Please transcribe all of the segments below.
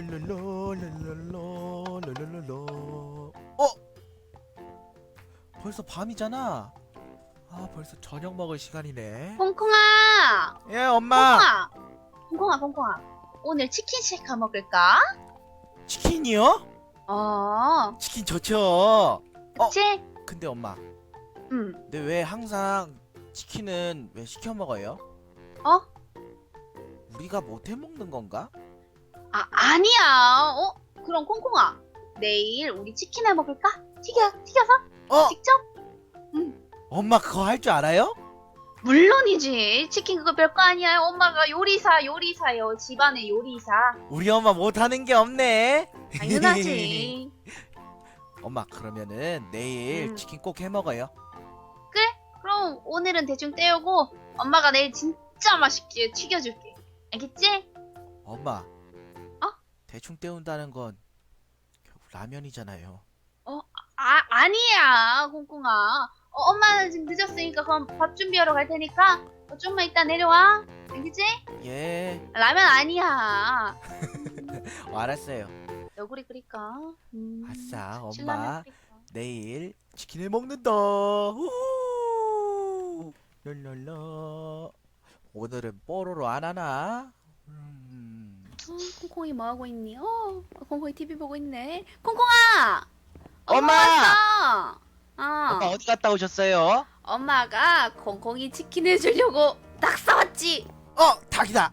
랄랄랄랄랄랄랄랄랄랄. 어? 벌써 밤이잖아. 아 벌써 저녁 먹을 시간이네. 콩콩아! 예 엄마. 콩콩아! 콩콩아, 콩콩아. 오늘 치킨 시켜 먹을까? 치킨이요? 어, 치킨 좋죠. 그치? 근데 엄마, 응. 근데 왜 항상 치킨은 왜 시켜 먹어요? 어? 우리가 못 해 먹는 건가? 아, 아니야. 어? 그럼 콩콩아. 내일 우리 치킨 해 먹을까? 튀겨, 튀겨서? 어? 직접? 엄마 그거 할 줄 알아요? 물론이지. 치킨 그거 별거 아니야. 엄마가 요리사, 요리사요. 집안의 요리사. 우리 엄마 못 하는 게 없네. 당연하지. 엄마 그러면은 내일 음. 치킨 꼭 해 먹어요. 그럼 오늘은 대충 때우고 엄마가 내일 진짜 맛있게 튀겨줄게. 알겠지? 엄마. 어? 대충 때운다는 건 결국 라면이잖아요. 아, 아니야, 콩콩아. 어, 엄마는 지금 늦었으니까 그럼 밥 준비하러 갈 테니까 어, 좀만 이따 내려와. 알겠지? 예. 라면 아니야. 어, 알았어요. 너구리 끓일까? 음, 아싸, 엄마. 신라면 끓일까? 내일 치킨을 먹는다. 우후. 랄랄라. 오늘은 뽀로로 안 하나? 음. 어, 콩콩이 뭐 하고 있니? 어, 콩콩이 TV 보고 있네. 콩콩아! 엄마! 왔어! 어, 엄마 어디 갔다 오셨어요? 엄마가 콩콩이 치킨 해주려고 딱 싸왔지. 어, 닭이다.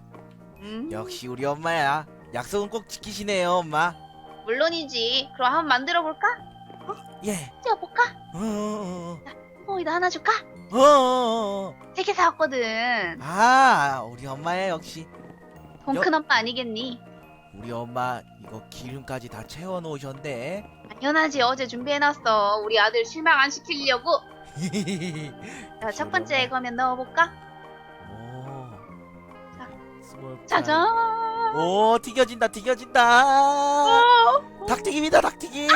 음, 역시 우리 엄마야. 약속은 꼭 지키시네요, 엄마. 물론이지. 그럼 한번 만들어 볼까? 예. 튀어볼까? 어, 콩콩이도 하나 줄까? 어, 어, 어. 세 개 사왔거든. 아, 우리 엄마야 역시. 돈 여- 큰 엄마 아니겠니? 우리 엄마 이거 기름까지 다 채워 놓으셨네. 당연하지. 어제 준비해놨어. 우리 아들 실망 안 시키려고. 자, 첫 번째 그러면 넣어볼까? 오. 자. 스몰 프라이. 짜잔. 오, 튀겨진다, 튀겨진다. 닭튀김이다, 닭튀김. 아,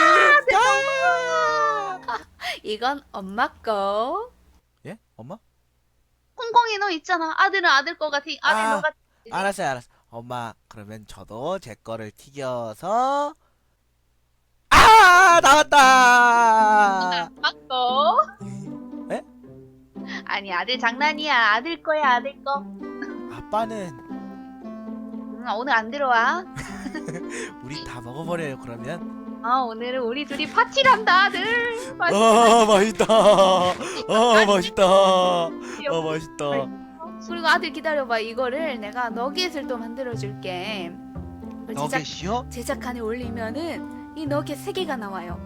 이건 엄마 거. 예? 엄마? 콩콩이 너 있잖아. 아들은 아들 거 같아. 아들 아, 너가. 알았어요, 알았어. 엄마, 그러면 저도 제 거를 튀겨서 아, 나왔다. 거. 에? 아니 아들 장난이야. 아들 거야 아들 거. 아빠는 응, 오늘 안 들어와. 우리 다 먹어버려요, 그러면. 어 오늘은 우리 둘이 파티를 한다 아들. 맛있- 아, 맛있다. 아, 맛있다. 아. 맛있다. 그리고 아들 기다려봐. 이거를 내가 너겟을 또 만들어줄게. 제작, 너겟이요? 제작칸에 올리면은 이 너겟 세 개가 나와요.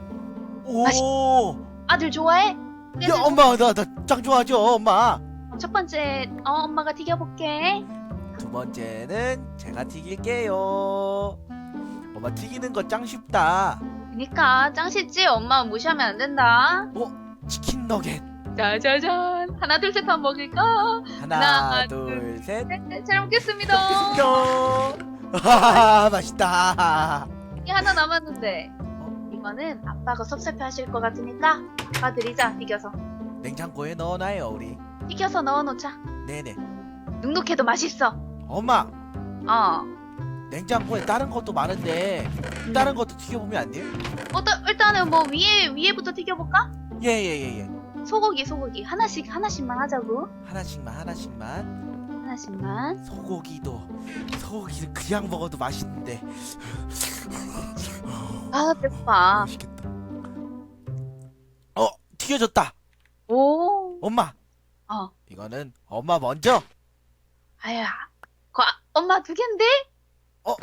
오. 아들 좋아해? 야, 엄마, 나, 나 짱 좋아하죠, 엄마. 첫 번째 어, 엄마가 튀겨볼게. 두 번째는 제가 튀길게요. 엄마 튀기는 거 짱 쉽다. 그니까 짱 쉽지? 엄마 무시하면 안 된다. 치킨 너겟. 짜자잔. 하나 둘셋 한번 먹을까? 하나, 하나, 둘, 셋. 네, 잘 먹겠습니다. 뿅. 아, 맛있다. 이 하나 남았는데 이거는 아빠가 섭섭해 하실 것 같으니까 아빠 드리자 튀겨서 냉장고에 넣어놔요, 우리. 튀겨서 넣어놓자 네네. 눅눅해도 맛있어 엄마, 어 냉장고에 다른 것도 많은데 다른 것도 튀겨보면 안 돼요? 어떤 일단은 뭐 위에 위에부터 튀겨볼까 예예예 예, 예. 소고기 소고기 하나씩 하나씩만 하자고 하나씩만 하나씩만. 하나씩만 소고기도 소고기는 그냥 먹어도 맛있는데. 아 배고파 맛있겠다. 어, 튀겨졌다. 오 엄마. 어. 이거는 엄마 먼저. 아야 거, 엄마 두 갠데 어.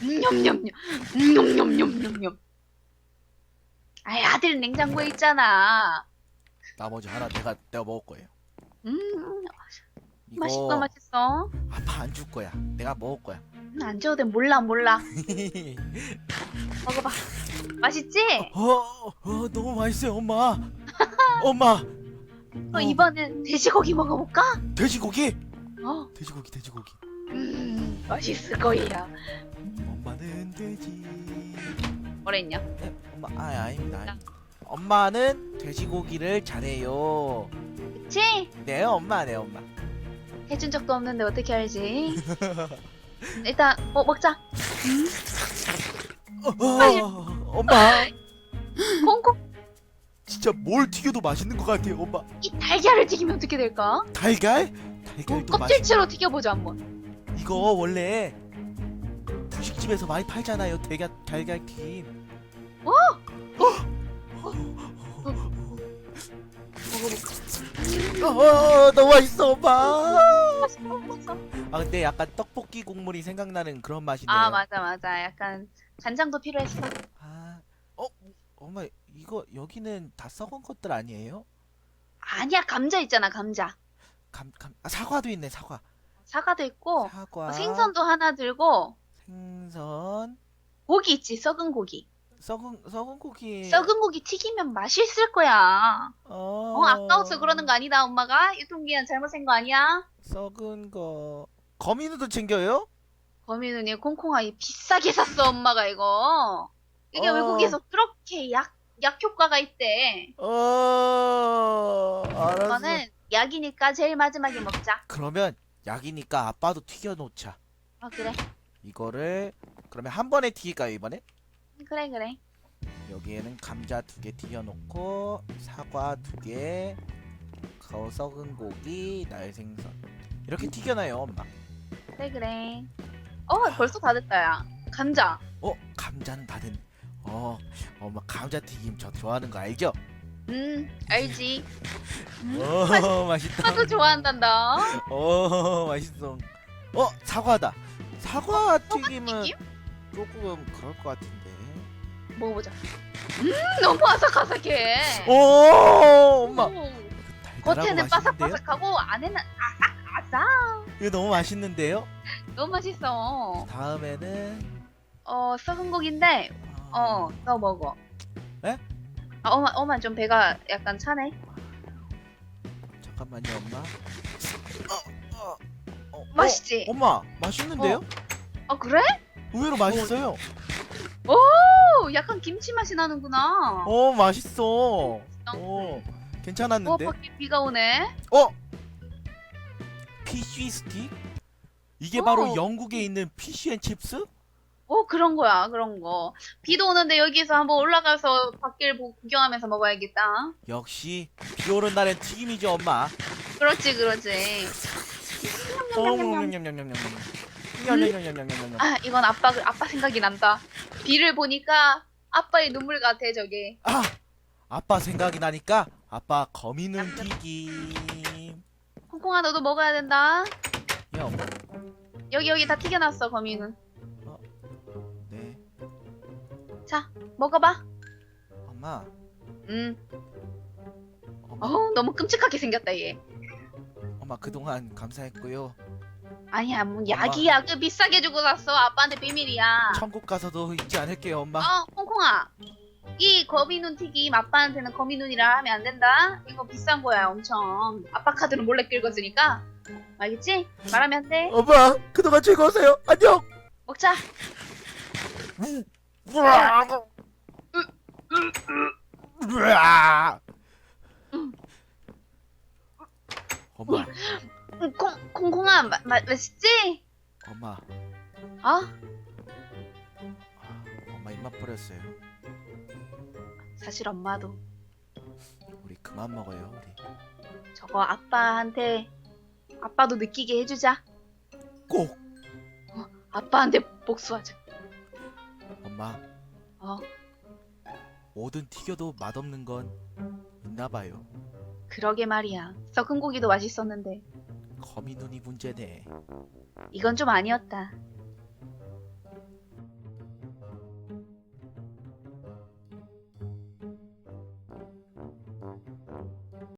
냠냠냠 냠냠냠냠냠 아이 아들 냉장고에 있잖아 나머지 하나 내가 내가 먹을 거예요. 음 이거 맛있어 맛있어 아빠 안 줄 거야. 내가 먹을 거야. 음, 안 줘도 돼 몰라 몰라 먹어봐 맛있지? 어, 어, 너무 맛있어요, 엄마. 엄마. 어, 이번엔 돼지고기 먹어볼까? 돼지고기. 어, 돼지고기, 돼지고기. 음, 맛있을 거야. 엄마는 돼지. 뭐랬냐? 네, 엄마, 아, 아닙니다. 아닙니다. 엄마는 돼지고기를 잘해요. 그치? 네, 엄마, 네, 엄마. 해준 적도 없는데 어떻게 알지? 음, 일단 뭐 먹자. 음, 어, 엄마 콩콩 진짜 뭘 튀겨도 맛있는 것 같아요 엄마 이 달걀을 튀기면 어떻게 될까? 달걀? 어, 달걀도 맛있 껍질째로 튀겨보자 한번. 이거 원래 분식집에서 많이 팔잖아요 달걀, 달걀 튀김 먹어볼까? 어, 너무 맛있어 엄마 맛있어, 맛있어. 아 근데 약간 떡볶이 국물이 생각나는 그런 맛이네요 아 맞아 맞아. 약간 간장도 필요했어. 아, 어? 엄마 이거 여기는 다 썩은 것들 아니에요? 아니야 감자 있잖아 감자. 감, 감, 아, 사과도 있네 사과 사과도 있고 사과 어, 생선도 하나 들고 생선 고기 있지 썩은 고기. 썩은 썩은 고기 썩은 고기 튀기면 맛있을 거야. 어, 어 아까워서 그러는 거 아니다 엄마가 유통기한 잘못 센 거 아니야? 썩은 거 거미누도 챙겨요? 범인은 얘 콩콩아 이 비싸게 샀어 엄마가 이거. 이게 어. 외국에서 그렇게 약, 약 효과가 있대. 어 알았어 이거는 약이니까 제일 마지막에 먹자. 그러면 약이니까 아빠도 튀겨 놓자 아 그래 이거를 그러면 한 번에 튀길까요 이번에? 그래 그래. 여기에는 감자 두 개 튀겨놓고 사과 두 개, 거 썩은 고기, 날생선 이렇게 튀겨놔요 엄마. 그래 그래. 어 벌써 다 됐다 야. 감자. 어 감자는 다 됐네. 어 엄마 감자 튀김 저 좋아하는 거 알죠? 음 알지. 음, 어 맛있다. 하도 좋아한단다. 어 맛있어. 어 사과다. 사과 튀김은 튀김? 조금 그럴 것 같은데. 먹어보자. 음 너무 아삭아삭해. 오 엄마. 오, 겉에는? 바삭바삭하고 안에는 아삭아삭. 이거 너무 맛있는데요? 너무 맛있어. 다음에는 어 썩은 고기인데 어 너 먹어. 에? 아 엄마 엄마 좀 배가 약간 차네. 잠깐만요 엄마. 어, 어, 어, 맛있지? 어, 엄마 맛있는데요? 아 그래? 의외로 맛있어요. 오 약간 김치 맛이 나는구나. 어 맛있어. 어, 어 어 괜찮았는데. 밖에 비가 오네. 어 피쉬 스틱? 이게 바로 어. 영국에 있는 피쉬앤칩스? 어 그런 거야 그런 거. 비도 오는데 여기서 한번 올라가서 밖을 구경하면서 먹어야겠다. 역시 비 오는 날엔 튀김이죠 엄마. 그렇지 그렇지. 어, 냠냠냠냠냠냠냠. 냠냠냠냠냠냠. 아 이건 아빠 아빠 생각이 난다. 비를 보니까 아빠의 눈물 같아 저게. 아 아빠 생각이 나니까 아빠 거미눈 튀김. 콩콩아 너도 먹어야 된다. 야 엄마. 여기 여기 다 튀겨놨어 거미는. 네 자 먹어봐. 엄마. 음. 엄마. 어우 너무 끔찍하게 생겼다 얘. 엄마 그동안 감사했고요. 아니야 뭐 약이야 그 비싸게 주고 샀어 아빠한테 비밀이야. 천국 가서도 잊지 않을게요 엄마. 어 콩콩아 이 거미눈 튀김 아빠한테는 거미눈이라 하면 안 된다. 이거 비싼 거야 엄청. 아빠 카드로 몰래 긁었으니까 알겠지? 말하면 안 돼. 엄마 그동안 즐거우세요. 안녕. 먹자. 엄마, 음, 콩 콩콩아 마, 마, 맛있지? 엄마, 어? 엄마 입맛 버렸어요. 사실 엄마도 우리 그만 먹어요, 우리. 저거 아빠한테 아빠도 느끼게 해주자. 꼭, 아빠한테 복수하자. 엄마. 어 뭐든 튀겨도 맛없는 건 있나 봐요. 그러게 말이야. 썩은 고기도 맛있었는데 거미 눈이 문제네. 이건 좀 아니었다.